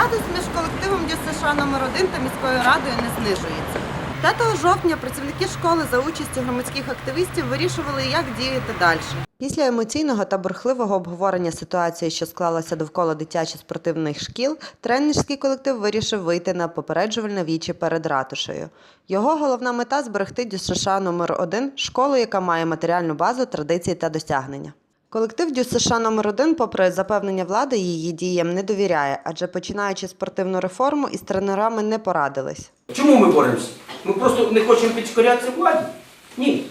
Градус між колективом ДЮСШ номер 1 та міською радою не знижується. 5 жовтня працівники школи за участю громадських активістів вирішували, як діяти далі. Після емоційного та бурхливого обговорення ситуації, що склалася довкола дитячих спортивних шкіл, тренерський колектив вирішив вийти на попереджувальне вічі перед ратушею. Його головна мета зберегти ДЮСШ номер 1 школу, яка має матеріальну базу, традиції та досягнення. Колектив ДЮСШ номер 1 попри запевнення влади, її діям не довіряє, адже починаючи спортивну реформу, із тренерами не порадились. Чому ми боремося? Ми просто не хочемо підкорятися владі? Ні.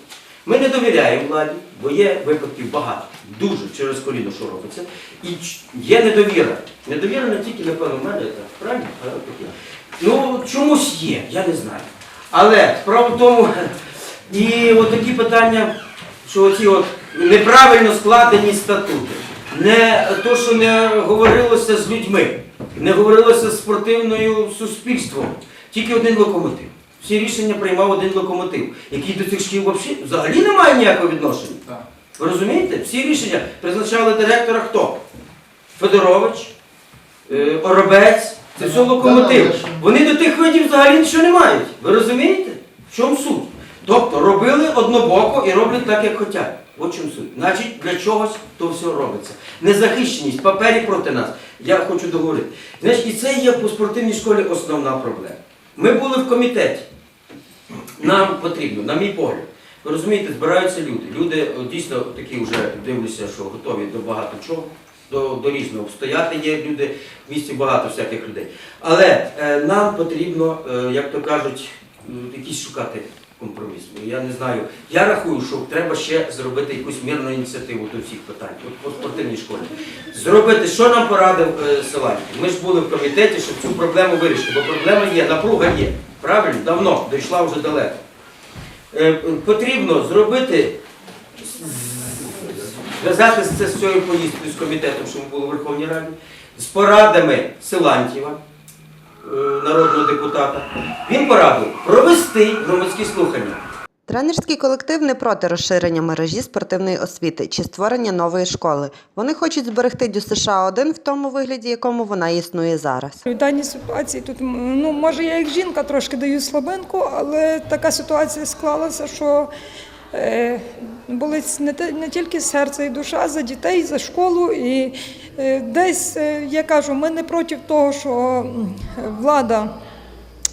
Ми не довіряємо владі, бо є випадків багато, дуже через коліно, що робиться. І є недовіра. Недовіра не тільки, напевно, в мене, правильно? Ну, чомусь є, я не знаю. Але справа в тому, і от такі питання, що оці от неправильно складені статути, не то, що не говорилося з людьми, не говорилося з спортивною суспільством, тільки один локомотив. Всі рішення приймав один локомотив, який до цих шкіл взагалі- не має ніякого відношення. Ви розумієте? Всі рішення призначали директора хто? Федорович, е, Оробець, це все локомотив. Вони до тих видів взагалі нічого не мають. Ви розумієте? В чому суть? Тобто робили однобоко і роблять так, як хочуть. От чому суть. Значить, для чогось то все робиться. Незахищеність, папері проти нас. Я хочу договорити. Знаєш, і це є по спортивній школі основна проблема. Ми були в комітеті. Нам потрібно, на мій погляд. Ви розумієте, збираються люди. Люди дійсно такі вже дивлюся, що готові до багато чого, до, до різного. Стояти є люди, в місті багато всяких людей. Але е, нам потрібно, е, як то кажуть, м, якийсь шукати компроміс. Я не знаю. Я рахую, що треба ще зробити якусь мирну ініціативу до всіх питань, от по спортивній школі. Зробити, що нам порадив е, Силанький. Ми ж були в комітеті, щоб цю проблему вирішити, бо проблема є, напруга є. Правильно? Давно, дійшла вже далеко. Е, Потрібно зробити, зв'язати це з цією поїздкою з комітетом, що ми були в Верховній Раді, з порадами Силантьєва, народного депутата. Він порадив провести громадські слухання. Тренерський колектив не проти розширення мережі спортивної освіти чи створення нової школи. Вони хочуть зберегти ДЮСШ 1 в тому вигляді, якому вона існує зараз. У даній ситуації тут ну може я як жінка трошки даю слабинку, але така ситуація склалася, що е, болить не, не тільки серце і душа за дітей, за школу. І е, десь е, я кажу, ми не проти того, що влада.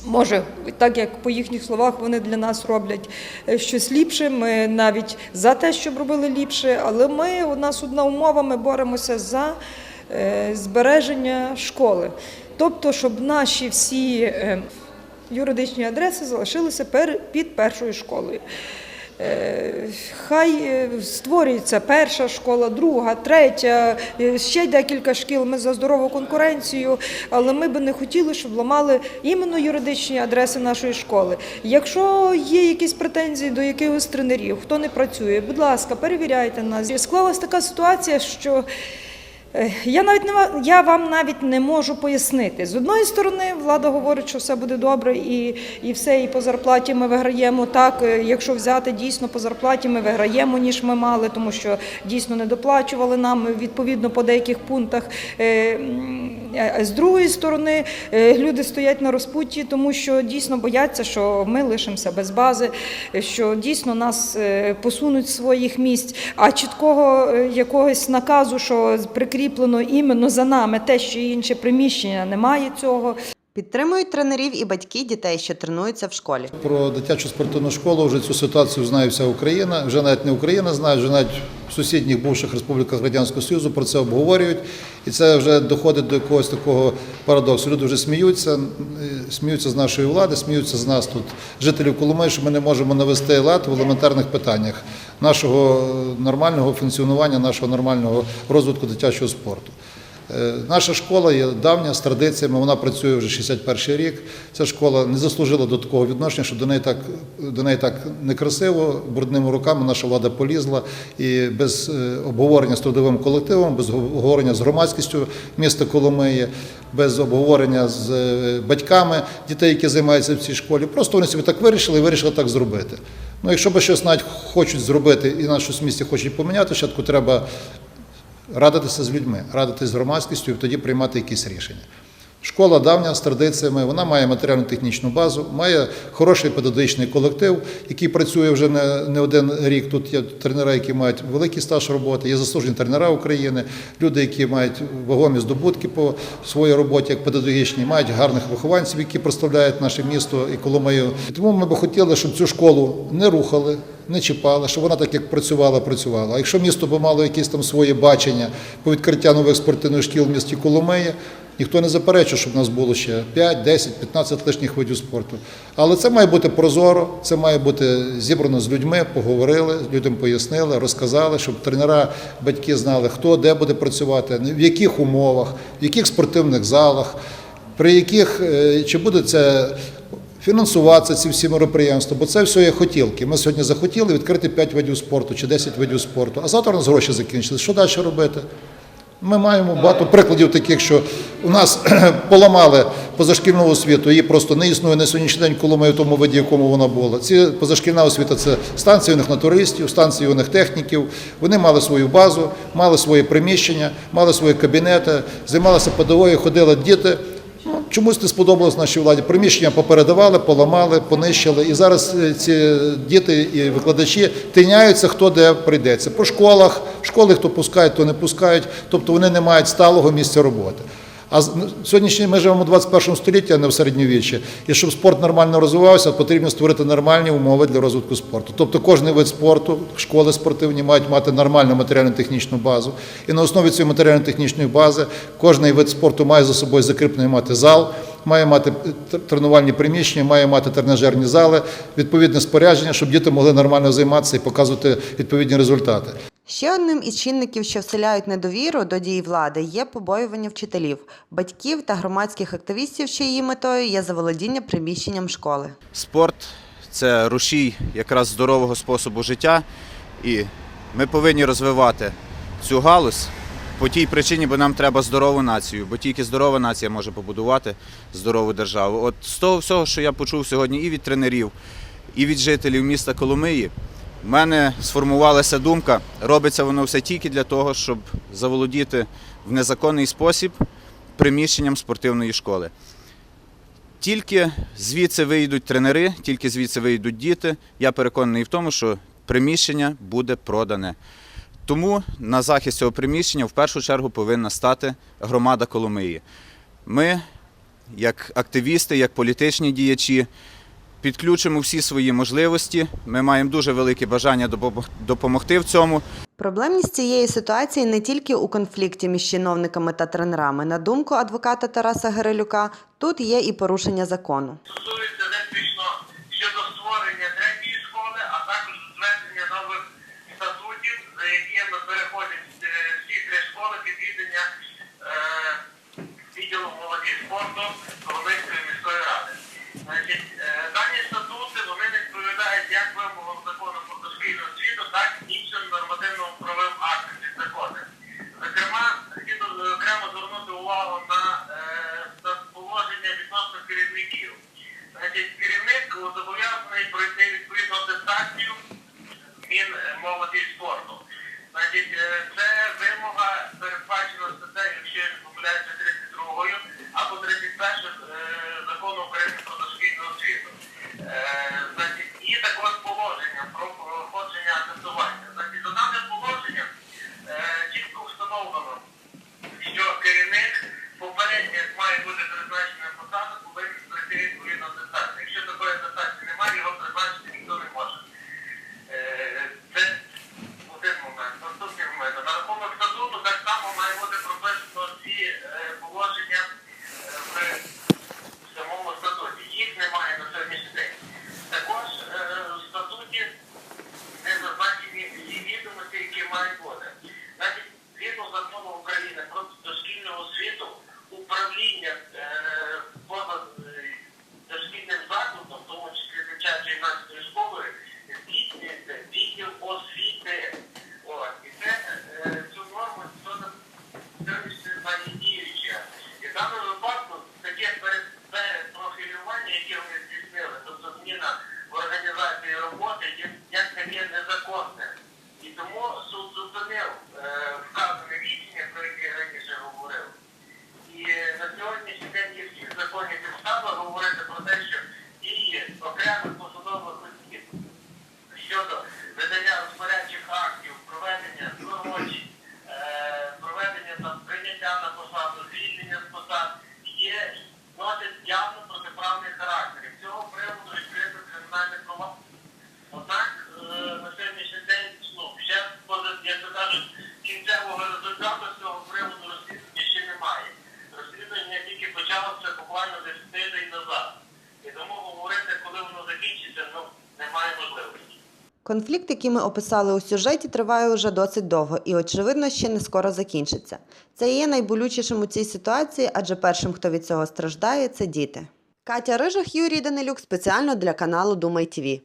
Може, так як по їхніх словах вони для нас роблять е, щось ліпше. Ми навіть за те, щоб робили ліпше, але ми у нас одна умова, ми боремося за е, збереження школи. Тобто, щоб наші всі е, юридичні адреси залишилися під першою школою. Е, Хай е, створюється перша школа, друга, третя, е, ще декілька шкіл. Ми за здорову конкуренцію, але ми би не хотіли, щоб ламали іменно юридичні адреси нашої школи. Якщо є якісь претензії до якихось тренерів, хто не працює, будь ласка, перевіряйте нас. Склалась така ситуація, що. Е, Я навіть не я вам навіть не можу пояснити. З одної сторони, влада говорить, що все буде добре, і, і все, і по зарплаті ми виграємо. Так, е, якщо взяти дійсно по зарплаті, ми виграємо, ніж ми мали, тому що дійсно не доплачували нам відповідно по деяких пунктах. Е, З другої сторони, е, люди стоять на розпутті, тому що дійсно бояться, що ми лишимося без бази, е, що дійсно нас е, посунуть з своїх місць. А чіткого е, якогось наказу, що прикріплено іменно за нами те, що інше приміщення, немає цього. Підтримують тренерів і батьки дітей, що тренуються в школі. Про дитячу спортивну школу вже цю ситуацію знає вся Україна. Вже навіть не Україна знає, вже навіть в сусідніх бувших республіках Радянського Союзу про це обговорюють. І це вже доходить до якогось такого парадоксу. Люди вже сміються, сміються з нашої влади, сміються з нас тут, жителів Коломиї, що ми не можемо навести лад в елементарних питаннях нашого нормального функціонування, нашого нормального розвитку дитячого спорту. Е, Наша школа є давня з традиціями, вона працює вже 61 рік. Ця школа не заслужила до такого відношення, що до неї так, до неї так некрасиво, брудними руками наша влада полізла і без е, обговорення з трудовим колективом, без обговорення з громадськістю міста Коломиї, без обговорення з е, батьками дітей, які займаються в цій школі. Просто вони собі так вирішили і вирішили так зробити. Ну, якщо би щось навіть хочуть зробити і на щось в місті хочуть поміняти, спочатку треба радитися з людьми, радитися з громадськістю і тоді приймати якісь рішення. Школа давня з традиціями, вона має матеріально-технічну базу, має хороший педагогічний колектив, який працює вже не, не один рік. Тут є тренери, які мають великий стаж роботи, є заслужені тренера України, люди, які мають вагомі здобутки по своїй роботі, як педагогічні, мають гарних вихованців, які представляють наше місто і Коломию. Тому ми би хотіли, щоб цю школу не рухали, не чіпали, щоб вона так як працювала, працювала. А якщо місто би мало якісь там своє бачення по відкриття нових спортивних шкіл в місті Коломиї, ніхто не заперечує, щоб в нас було ще 5, 10, 15 лишніх видів спорту. Але це має бути прозоро, це має бути зібрано з людьми, поговорили, людям пояснили, розказали, щоб тренера, батьки знали, хто де буде працювати, в яких умовах, в яких спортивних залах, при яких е, чи буде це фінансуватися ці всі мероприємства, бо це все є хотілки. Ми сьогодні захотіли відкрити 5 видів спорту чи 10 видів спорту, а завтра у нас гроші закінчились. Що далі робити? Ми маємо багато прикладів таких, що у нас поламали позашкільну освіту, її просто не існує на сьогоднішній день Коломиї в тому виді, якому вона була. Ці позашкільна освіта це станції юних натуристів, станції юних техніків. Вони мали свою базу, мали свої приміщення, мали свої кабінети, займалися педагогією, ходили діти. Чомусь не сподобалось нашій владі. Приміщення попередавали, поламали, понищили. І зараз е, ці діти і викладачі тиняються, хто де прийдеться. По школах, школи хто пускають, то не пускають. Тобто вони не мають сталого місця роботи. А сьогоднішній ми живемо у 21 столітті, а не в середньовіччі. І щоб спорт нормально розвивався, потрібно створити нормальні умови для розвитку спорту. Тобто кожен вид спорту, школи спортивні мають мати нормальну матеріально-технічну базу. І на основі цієї матеріально-технічної бази кожен вид спорту має за собою закріплений мати зал, має мати е, тренувальні приміщення, має мати тренажерні зали, відповідне спорядження, щоб діти могли нормально займатися і показувати відповідні результати. Ще одним із чинників, що вселяють недовіру до дій влади, є побоювання вчителів, батьків та громадських активістів, що її метою є заволодіння приміщенням школи. Спорт це рушій якраз здорового способу життя, і ми повинні розвивати цю галузь по тій причині, бо нам треба здорову націю, бо тільки здорова нація може побудувати здорову державу. От з того всього, що я почув сьогодні і від тренерів, і від жителів міста Коломиї, в мене сформувалася думка, робиться воно все тільки для того, щоб заволодіти в незаконний спосіб приміщенням спортивної школи. Тільки звідси вийдуть тренери, тільки звідси вийдуть діти. Я переконаний в тому, що приміщення буде продане. Тому на захист цього приміщення в першу чергу повинна стати громада Коломиї. Ми, як активісти, як політичні діячі, підключимо всі свої можливості. Ми маємо дуже велике бажання допомог- допомогти в цьому. Проблемність цієї ситуації не тільки у конфлікті між чиновниками та тренерами. На думку адвоката Тараса Гирилюка, тут є і порушення закону. Немає можливості. Конфлікт, який ми описали у сюжеті, триває уже досить довго і, очевидно, ще не скоро закінчиться. Це є найболючішим у цій ситуації, адже першим, хто від цього страждає, це діти. Катя Рижих, Юрій Данилюк спеціально для каналу Думай ТВ.